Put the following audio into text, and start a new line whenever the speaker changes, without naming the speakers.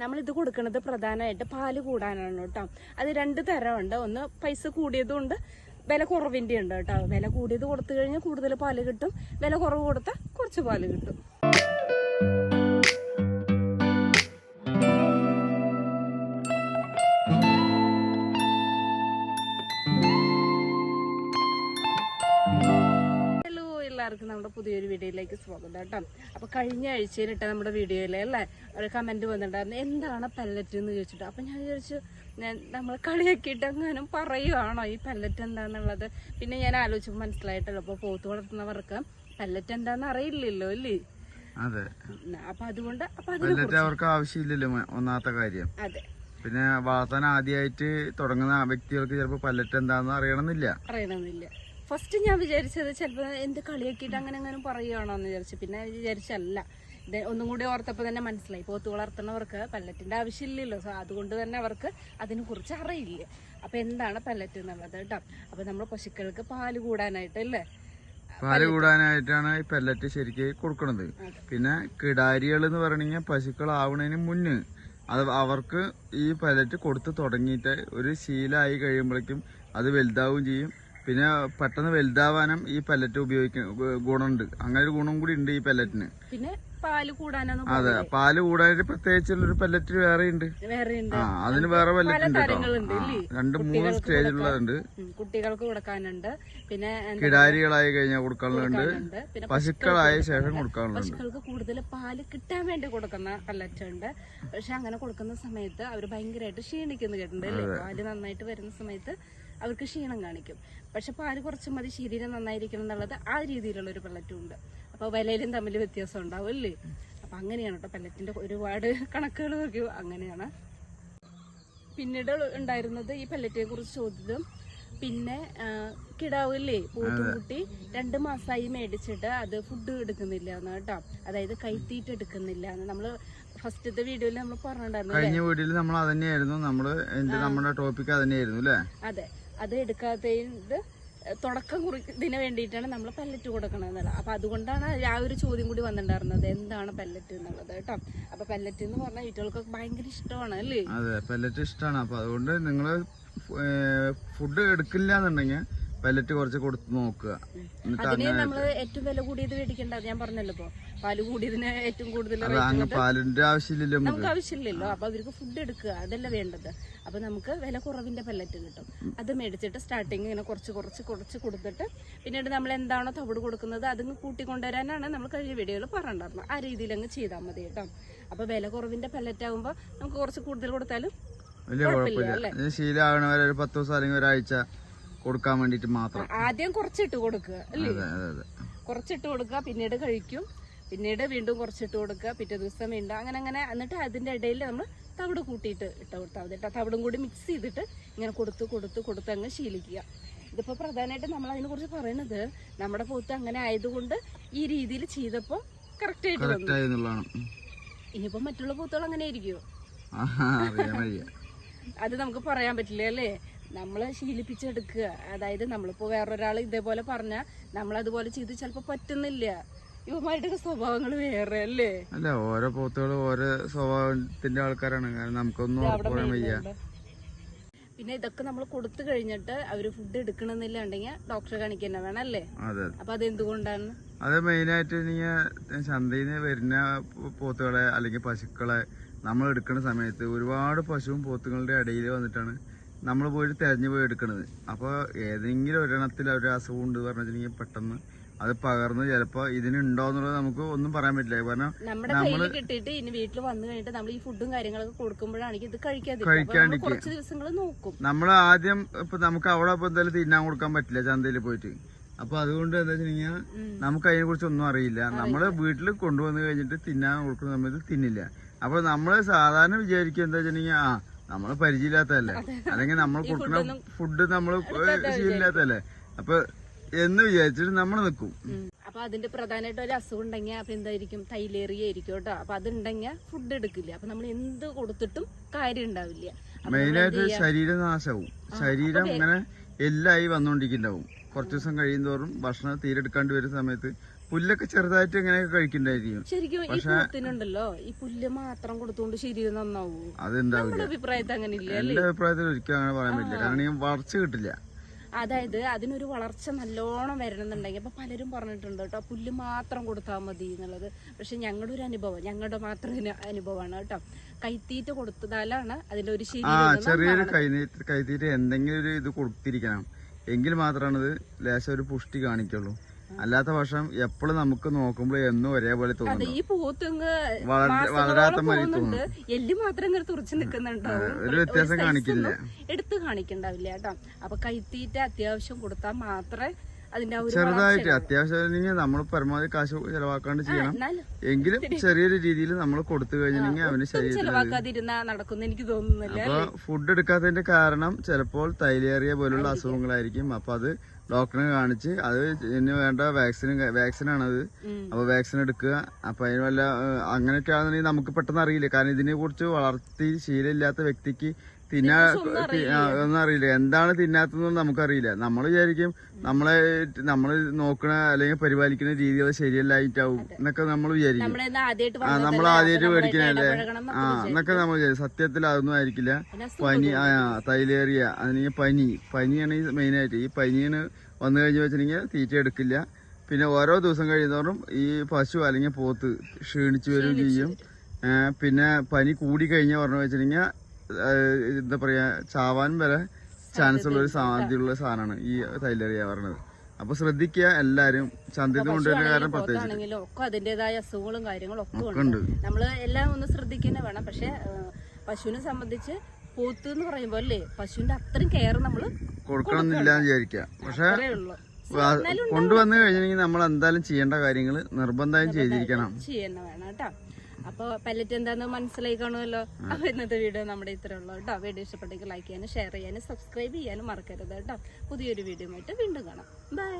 നമ്മൾ ഇത് കൊടുക്കുന്നത് പ്രധാനമായിട്ട് പാൽ കൂടാനാണ് കേട്ടോ. അത് രണ്ട് തരമുണ്ട്. ഒന്ന് പൈസ കൂടിയതും ഉണ്ട് വില കുറവിന്റെ ഉണ്ട് കേട്ടോ. വില കൂടിയത് കൊടുത്തു കഴിഞ്ഞാൽ കൂടുതൽ പാൽ കിട്ടും. വില കുറവ് കൊടുത്താൽ കുറച്ച് പാൽ കിട്ടും. പുതിയൊരു വീഡിയോയിലേക്ക് സ്വാഗതം കേട്ടോ. അപ്പൊ കഴിഞ്ഞ ആഴ്ചയിലിട്ട നമ്മുടെ വീഡിയോയിലെ അല്ലേ? ഒരു കമന്റ് വന്നിട്ടുണ്ടായിരുന്നു. എന്താണ് പല്ലറ്റ് എന്ന് ചോദിച്ചിട്ട്. അപ്പൊ ഞാൻ വിചാരിച്ചു ഞാൻ നമ്മൾ കളിയാക്കിയിട്ട് അങ്ങനെ പറയുവാണോ? ഈ പല്ലറ്റ് എന്താന്നുള്ളത്? പിന്നെ ഞാൻ ആലോചിച്ചപ്പോൾ മനസ്സിലായിട്ടല്ലോ. അപ്പൊ പോത്ത് വളർത്തുന്നവർക്ക് പല്ലറ്റ് എന്താന്ന് അറിയില്ലല്ലോ അല്ലേ?
അതെ.
അപ്പൊ അതുകൊണ്ട്
പല്ലറ്റ് അവർക്ക് ആവശ്യമില്ലല്ലോ ഒന്നാമത്തെ കാര്യം.
അതെ.
പിന്നെ വളർത്താൻ ആദ്യമായിട്ട് തുടങ്ങുന്ന വ്യക്തികൾക്ക് ചിലപ്പോൾ പല്ലറ്റ് എന്താണെന്ന് അറിയണമെന്നില്ല.
അറിയണമെന്നില്ല. ഫസ്റ്റ് ഞാൻ വിചാരിച്ചത് ചിലപ്പോൾ എന്ത് കളിയാക്കിയിട്ട് അങ്ങനെ അങ്ങനെ പറയുകയാണോ എന്ന് വിചാരിച്ചു. പിന്നെ വിചാരിച്ചല്ല. ഇത് ഒന്നും കൂടി ഓർത്തപ്പോൾ തന്നെ മനസ്സിലായി. പോത്ത് വളർത്തുന്നവർക്ക് പല്ലറ്റിന്റെ ആവശ്യമില്ലല്ലോ. സോ അതുകൊണ്ട് തന്നെ അവർക്ക് അതിനെക്കുറിച്ച് അറിയില്ല. അപ്പോൾ എന്താണ് പല്ലറ്റ് എന്നുള്ളത് കേട്ടോ അപ്പം നമ്മൾ പശുക്കൾക്ക് പാൽ കൂടാനായിട്ട് അല്ലേ?
പാൽ കൂടാനായിട്ടാണ് ഈ പെല്ലറ്റ് ശരിക്ക് കൊടുക്കുന്നത് പിന്നെ കിടാരികൾ എന്ന് പറയണെങ്കിൽ പശുക്കളാവണതിന് മുന്നേ. അത് അവർക്ക് ഈ പെല്ലറ്റ് കൊടുത്ത് തുടങ്ങിയിട്ട് ഒരു ശീലമായി കഴിയുമ്പോഴേക്കും അത് വലുതാവുകയും ചെയ്യും. പിന്നെ പെട്ടെന്ന് വലുതാവാനും ഈ പെല്ലറ്റ് ഉപയോഗിക്കുന്ന ഗുണമുണ്ട്. അങ്ങനെ ഒരു ഗുണം കൂടി ഉണ്ട് ഈ പെല്ലറ്റിന്
പിന്നെ
അതെ പാൽ കൂടാനായിട്ട് പ്രത്യേകിച്ചുള്ളൊരു പെല്ലറ്റ് വേറെ ഉണ്ട്
ഉണ്ട്
ആ അതിന് വേറെ പല്ലറ്റ് ഉണ്ട് കേട്ടോ? രണ്ട് മൂന്ന് സ്റ്റേജിലുള്ളതുണ്ട്
കുട്ടികൾക്ക് കൊടുക്കാനുണ്ട്. പിന്നെ
കിടാരികളായി കഴിഞ്ഞാൽ
കൊടുക്കാനുള്ളത്
പശുക്കളായ ശേഷം കൊടുക്കാനുണ്ട്
പശുക്കൾക്ക് കൂടുതൽ പാൽ കിട്ടാൻ വേണ്ടി കൊടുക്കുന്ന പല്ലറ്റുണ്ട് പക്ഷെ അങ്ങനെ കൊടുക്കുന്ന സമയത്ത് അവർ ഭയങ്കരമായിട്ട് ക്ഷീണിക്കുന്നു കേട്ടിട്ടുണ്ട് പാൽ നന്നായിട്ട് വരുന്ന സമയത്ത് അവർക്ക് ക്ഷീണം കാണിക്കും. പക്ഷെ പാൽ കുറച്ച് മതി ശരീരം നന്നായിരിക്കണം എന്നുള്ളത് ആ രീതിയിലുള്ള ഒരു പല്ലറ്റും ഉണ്ട്. അപ്പൊ വിലയിലും തമ്മിൽ വ്യത്യാസം ഉണ്ടാവും അല്ലേ? അപ്പൊ അങ്ങനെയാണ് കേട്ടോ പല്ലറ്റിന്റെ ഒരുപാട് കണക്കുകൾ നോക്കി. അങ്ങനെയാണ്. പിന്നീട് ഉണ്ടായിരുന്നത് ഈ പല്ലറ്റിനെ കുറിച്ച് ചോദ്യം. പിന്നെ കിടാവില്ലേ പോത്തുകുട്ടി രണ്ട് മാസമായി മേടിച്ചിട്ട് അത് ഫുഡ് എടുക്കുന്നില്ല എന്ന് കേട്ടോ. അതായത് കൈത്തീറ്റ് എടുക്കുന്നില്ല എന്ന്. നമ്മൾ ഫസ്റ്റത്തെ വീഡിയോയിൽ നമ്മൾ പറഞ്ഞിട്ടുണ്ടായിരുന്നു
കഴിഞ്ഞ വീഡിയോയിൽ നമ്മൾ അതന്നെയായിരുന്നു. നമ്മൾ നമ്മുടെ ടോപ്പിക് അതന്നെയായിരുന്നു അല്ലേ?
അതെ. അത് എടുക്കാത്തത് തുടക്കം കുറിക്കുന്നതിന് വേണ്ടിയിട്ടാണ് നമ്മൾ പല്ലറ്റ് കൊടുക്കണമെന്നുള്ളത് അപ്പോൾ അതുകൊണ്ടാണ് ആ ഒരു ചോദ്യം കൂടി വന്നിട്ടുണ്ടായിരുന്നത്. എന്താണ് പല്ലറ്റ് എന്നുള്ളത് കേട്ടോ. അപ്പൊ പല്ലറ്റ് എന്ന് പറഞ്ഞാൽ വീട്ടുകൾക്കൊക്കെ ഭയങ്കര ഇഷ്ടമാണ് അല്ലേ?
അതെ പെല്ലറ്റ് ഇഷ്ടമാണ്. അപ്പൊ അതുകൊണ്ട് നിങ്ങൾ ഫുഡ് എടുക്കില്ല എന്നുണ്ടെങ്കിൽ പെല്ലറ്റ് കുറച്ച് കൊടുത്ത് നോക്കുക.
അതിന് നമ്മൾ ഏറ്റവും വില കൂടിയത് ഞാൻ പറഞ്ഞല്ലോ ഇപ്പൊ. പാൽ കൂടിയതിന് ഏറ്റവും കൂടുതൽ
പാലിന്റെ ആവശ്യമില്ലല്ലോ നമുക്ക്.
ആവശ്യമില്ലല്ലോ. അപ്പൊ അവർക്ക് ഫുഡ് എടുക്കുക അതല്ല വേണ്ടത്. അപ്പൊ നമുക്ക് വില കുറവിന്റെ പെല്ലറ്റ് കിട്ടും. അത് മേടിച്ചിട്ട് സ്റ്റാർട്ടിങ് ഇങ്ങനെ കുറച്ച് കുറച്ച് കുറച്ച് കൊടുത്തിട്ട് പിന്നീട് നമ്മൾ എന്താണോ തവിട് കൊടുക്കുന്നത് അതിങ്ങ് കൂട്ടിക്കൊണ്ടുവരാനാണ് നമ്മൾ കഴിഞ്ഞ വീഡിയോയിൽ പറഞ്ഞിട്ടുണ്ടായിരുന്നത്. ആ രീതിയിൽ അങ്ങ് ചെയ്താൽ മതി കേട്ടോ. അപ്പൊ വില കുറവിന്റെ പെല്ലറ്റ് ആകുമ്പോൾ നമുക്ക് കുറച്ച് കൂടുതൽ കൊടുത്താലും
വലിയ കുഴപ്പമില്ല ശീലമാകണവരെ ഒരു പത്ത് ദിവസം അല്ലെങ്കിൽ ഒരാഴ്ച കൊടുക്കാൻ വേണ്ടിട്ട് മാത്രം.
ആദ്യം കുറച്ചിട്ട് കൊടുക്കുക അല്ലേ? കുറച്ചിട്ട് കൊടുക്കുക പിന്നീട് കഴിക്കും. പിന്നീട് വീണ്ടും കുറച്ചിട്ട് കൊടുക്കുക പിറ്റേ ദിവസം വീണ്ടും അങ്ങനെ അങ്ങനെ. എന്നിട്ട് അതിന്റെ ഇടയിൽ നമ്മൾ തവിട് കൂട്ടിയിട്ട് ഇട്ട് കൊടുത്താൽ മതി കേട്ടോ. തവിടും കൂടി മിക്സ് ചെയ്തിട്ട് ഇങ്ങനെ കൊടുത്ത് കൊടുത്ത് കൊടുത്ത് അങ്ങ് ശീലിക്കുക. ഇതിപ്പോ പ്രധാനമായിട്ട് നമ്മൾ അതിനെ കുറിച്ച് പറയണത് നമ്മുടെ പോത്ത് അങ്ങനെ ആയതുകൊണ്ട് ഈ രീതിയിൽ ചെയ്തപ്പോൾ കറക്റ്റ് ആയിട്ട് വന്നു. ഇനിയിപ്പോ മറ്റുള്ള പോത്തുകൾ അങ്ങനെ ആയിരിക്കുമോ അത് നമുക്ക് പറയാൻ പറ്റില്ല അല്ലേ? നമ്മൾ ശീലിപ്പിച്ചെടുക്കുക. അതായത് നമ്മളിപ്പോൾ വേറൊരാൾ ഇതേപോലെ പറഞ്ഞാൽ നമ്മൾ അതുപോലെ ചെയ്ത് ചിലപ്പോൾ പറ്റുന്നില്ല. ഇവന്മാരുടെയൊക്കെ സ്വഭാവങ്ങൾ വേറെ അല്ലേ?
അല്ല ഓരോ പോത്തുകളും ഓരോ സ്വഭാവത്തിന്റെ ആൾക്കാരാണ്. കാരണം നമുക്കൊന്നും വയ്യ.
പിന്നെ ഇതൊക്കെ നമ്മൾ കൊടുത്തു കഴിഞ്ഞിട്ട് അവർ ഫുഡ് എടുക്കണമെന്നില്ല ഉണ്ടെങ്കിൽ ഡോക്ടറെ കാണിക്കാൻ വേണം അല്ലേ? അപ്പൊ അത് എന്തുകൊണ്ടാണ്
അത് മെയിനായിട്ട് ആയിട്ട് ചന്തയിൽ നിന്ന് വരുന്ന പോത്തുകളെ അല്ലെങ്കിൽ പശുക്കളെ നമ്മൾ എടുക്കുന്ന സമയത്ത് ഒരുപാട് പശുവും പോത്തുകളുടെ ഇടയിൽ വന്നിട്ടാണ് നമ്മൾ പോയിട്ട് തിരഞ്ഞു പോയി എടുക്കണത്. അപ്പോൾ ഏതെങ്കിലും ഒരെണ്ണത്തിൽ ഒരു അസുഖം ഉണ്ട് പറഞ്ഞിട്ടുണ്ടെങ്കിൽ പെട്ടെന്ന് അത് പകർന്ന് ചിലപ്പോ ഇതിനുണ്ടോ എന്നുള്ളത് നമുക്ക് ഒന്നും പറയാൻ പറ്റില്ല. കാരണം
നമ്മൾ കിട്ടിയിട്ട് ഇനി വീട്ടിൽ വന്നു കഴിഞ്ഞിട്ട് നമ്മൾ ഈ ഫുഡും കാര്യങ്ങളൊക്കെ കൊടുക്കുമ്പോഴാണ് ഇത് നോക്കും.
നമ്മൾ ആദ്യം ഇപ്പൊ നമുക്ക് അവിടെ ഇപ്പൊ എന്തായാലും തിന്നാൻ കൊടുക്കാൻ പറ്റില്ല ചന്തയിൽ പോയിട്ട്. അപ്പൊ അതുകൊണ്ട് എന്താ വെച്ചാൽ. നമുക്ക് അതിനെ കുറിച്ച് ഒന്നും അറിയില്ല. നമ്മൾ വീട്ടിൽ കൊണ്ടുവന്നു കഴിഞ്ഞിട്ട് തിന്നാൻ കൊടുക്കുന്ന സമയത്ത് തിന്നില്ല. അപ്പൊ നമ്മൾ സാധാരണ വിചാരിക്കുക എന്താ വെച്ചിട്ടുണ്ടെങ്കിൽ ആ നമ്മൾ പരിചയമില്ലാത്തതല്ലേ? അല്ലെങ്കിൽ നമ്മൾ കൊടുക്കുന്ന ഫുഡ് നമ്മൾ ശീലില്ലാത്തല്ലേ അപ്പൊ എന്ന് വിചാരിച്ചിട്ട് നമ്മൾ
നിക്കും. അപ്പൊ അതിന്റെ പ്രധാനമായിട്ട് ഒരു അസുഖം ഉണ്ടെങ്കിൽ അപ്പൊ എന്തായിരിക്കും? തൈലേറിയ ആയിരിക്കും കേട്ടോ. അപ്പൊ അതുണ്ടെങ്കിൽ ഫുഡ് എടുക്കില്ല. അപ്പൊ നമ്മൾ എന്ത് കൊടുത്തിട്ടും കാര്യം ഉണ്ടാവില്ല.
മെയിനായിട്ട് ശരീരനാശവും ശരീരം ഇങ്ങനെ എല്ലായി വന്നുകൊണ്ടിരിക്കുന്നുണ്ടാവും. കുറച്ച് ദിവസം കഴിയുന്തോറും ഭക്ഷണം തീരെടുക്കാണ്ട് വരുന്ന സമയത്ത് പുല്ലൊക്കെ ചെറുതായിട്ട് ഇങ്ങനെയൊക്കെ കഴിക്കണ്ടായിരിക്കും.
ശരിക്കും ഈ പൂത്തിനുണ്ടല്ലോ ഈ പുല്ല് മാത്രം കൊടുത്തോണ്ട് ശരി നന്നാവൂ.
അതെന്താവില്ല
അഭിപ്രായത്തിൽ അങ്ങനെ ഇല്ല
എന്റെ അഭിപ്രായത്തിൽ ഒരിക്കലും അങ്ങനെ പറയാൻ പറ്റില്ല. കാരണം ഞാൻ വളർച്ച കിട്ടില്ല.
അതായത് അതിനൊരു വളർച്ച നല്ലോണം വരണമെന്നുണ്ടെങ്കിൽ അപ്പൊ പലരും പറഞ്ഞിട്ടുണ്ട് കേട്ടോ പുല്ല് മാത്രം കൊടുത്താൽ മതി എന്നുള്ളത്. പക്ഷെ ഞങ്ങളുടെ ഒരു അനുഭവം ഞങ്ങളുടെ മാത്രം അനുഭവമാണ് കേട്ടോ. കൈത്തീറ്റ കൊടുത്തതാലാണ് അതിന്റെ ഒരു ശരി
ചെറിയൊരു കൈത്തീറ്റ എന്തെങ്കിലും ഒരു ഇത് കൊടുത്തിരിക്കണം. എങ്കിൽ മാത്രമാണ് ഇത് ലേശം ഒരു പുഷ്ടി കാണിക്കുള്ളൂ. അല്ലാത്ത പക്ഷം എപ്പോഴും നമുക്ക് നോക്കുമ്പോൾ എന്നും ഒരേപോലെ തോന്നുന്നു.
ഈ പൂത്തങ്ങ്
വളരാത്ത
എല്ല് മാത്രം ഇങ്ങനെ തുറച്ചു നിൽക്കുന്നുണ്ടാവും
ഒരു വ്യത്യാസം കാണിക്കില്ല.
എടുത്ത് കാണിക്കണ്ടാവില്ല കേട്ടോ. അപ്പൊ കൈത്തീറ്റ അത്യാവശ്യം കൊടുത്താൽ മാത്രമേ അതിന്റെ
ചെറുതായിട്ട് അത്യാവശ്യം നമ്മൾ പരമാവധി കാശ് ചെലവാക്കാണ്ട് ചെയ്യണം. എങ്കിലും ചെറിയൊരു രീതിയിൽ നമ്മൾ കൊടുത്തു കഴിഞ്ഞിട്ടുണ്ടെങ്കിൽ അവന് ശരീരം ഫുഡ് എടുക്കാത്തതിന്റെ കാരണം ചിലപ്പോൾ തൈലേറിയ പോലുള്ള അസുഖങ്ങളായിരിക്കും. അപ്പൊ അത് ഡോക്ടറിനെ കാണിച്ച് അത് ഇനി വേണ്ട വാക്സിൻ വാക്സിനാണ് അത്
ഉം.
അപ്പൊ വാക്സിൻ എടുക്കുക. അപ്പൊ അതിന് വല്ല അങ്ങനെയൊക്കെ ആണെന്നുണ്ടെങ്കിൽ നമുക്ക് പെട്ടെന്ന് അറിയില്ല? കാരണം ഇതിനെ കുറിച്ച് വളർത്തി ശീലമില്ലാത്ത വ്യക്തിക്ക് തിന്നാ തി- ആ, ഒന്നും അറിയില്ല. എന്താണ് തിന്നാത്തതെന്ന് നമുക്കറിയില്ല. നമ്മൾ വിചാരിക്കും നമ്മളെ നമ്മൾ നോക്കണ അല്ലെങ്കിൽ പരിപാലിക്കുന്ന രീതികൾ ശരിയല്ലായിട്ടാവും എന്നൊക്കെ നമ്മൾ വിചാരിക്കും. ആ നമ്മൾ ആദ്യമായിട്ട് മേടിക്കണല്ലേ ആ എന്നൊക്കെ നമ്മൾ വിചാരിക്കും. സത്യത്തിൽ അതൊന്നും ആയിരിക്കില്ല. പനി ആ തൈലേറിയ അതിന് പനി. പനിയാണ് ഈ മെയിനായിട്ട്. ഈ പനിയാണ് വന്നു കഴിഞ്ഞ് വെച്ചിട്ടുണ്ടെങ്കിൽ തീറ്റ എടുക്കില്ല. പിന്നെ ഓരോ ദിവസം കഴിയുന്നതോറും ഈ പശു അല്ലെങ്കിൽ പോത്ത് ക്ഷീണിച്ചു വരികയും ചെയ്യും. പിന്നെ പനി കൂടി കഴിഞ്ഞാൽ പറഞ്ഞു വെച്ചിട്ടുണ്ടെങ്കിൽ എന്താ പറയാ ചാവാൻ വരെ ചാൻസ് ഉള്ള ഒരു സാധ്യതയുള്ള സാധനമാണ് ഈ തൈലറിയ പറഞ്ഞത് അപ്പൊ ശ്രദ്ധിക്കുക എല്ലാരും. ചന്തയിൽ കൊണ്ടുവരുന്ന കാരണം പ്രത്യേകിച്ച്
ഒക്കെ അതിന്റേതായ അസുഖങ്ങളും കാര്യങ്ങളും ഒക്കെ ഉണ്ട്. നമ്മൾ എല്ലാം ഒന്ന് ശ്രദ്ധിക്കുന്ന വേണം. പക്ഷെ പശുവിനെ സംബന്ധിച്ച് പോത്ത് എന്ന് പറയുമ്പോ അല്ലേ പശുവിന്റെ അത്രയും കെയർ
നമ്മൾ കൊടുക്കണമെന്നില്ല വിചാരിക്കാം പക്ഷെ കൊണ്ടുവന്നു കഴിഞ്ഞിട്ടുണ്ടെങ്കിൽ നമ്മൾ എന്തായാലും ചെയ്യേണ്ട കാര്യങ്ങൾ നിർബന്ധമായും ചെയ്തിരിക്കണം.
ചെയ്യണം വേണം കേട്ടോ. അപ്പൊ പല്ലറ്റ് എന്താന്ന് മനസ്സിലായി കാണുമല്ലോ അപ്പൊ ഇന്നത്തെ വീഡിയോ നമ്മുടെ ഇത്രേ ഉള്ളൂ കേട്ടോ. വീഡിയോ ഇഷ്ടപ്പെട്ടെങ്കിൽ ലൈക്ക് ചെയ്യാനും ഷെയർ ചെയ്യാനും സബ്സ്ക്രൈബ് ചെയ്യാനും മറക്കരുത് കേട്ടോ. പുതിയൊരു വീഡിയോ ആയിട്ട് വീണ്ടും കാണാം. ബൈ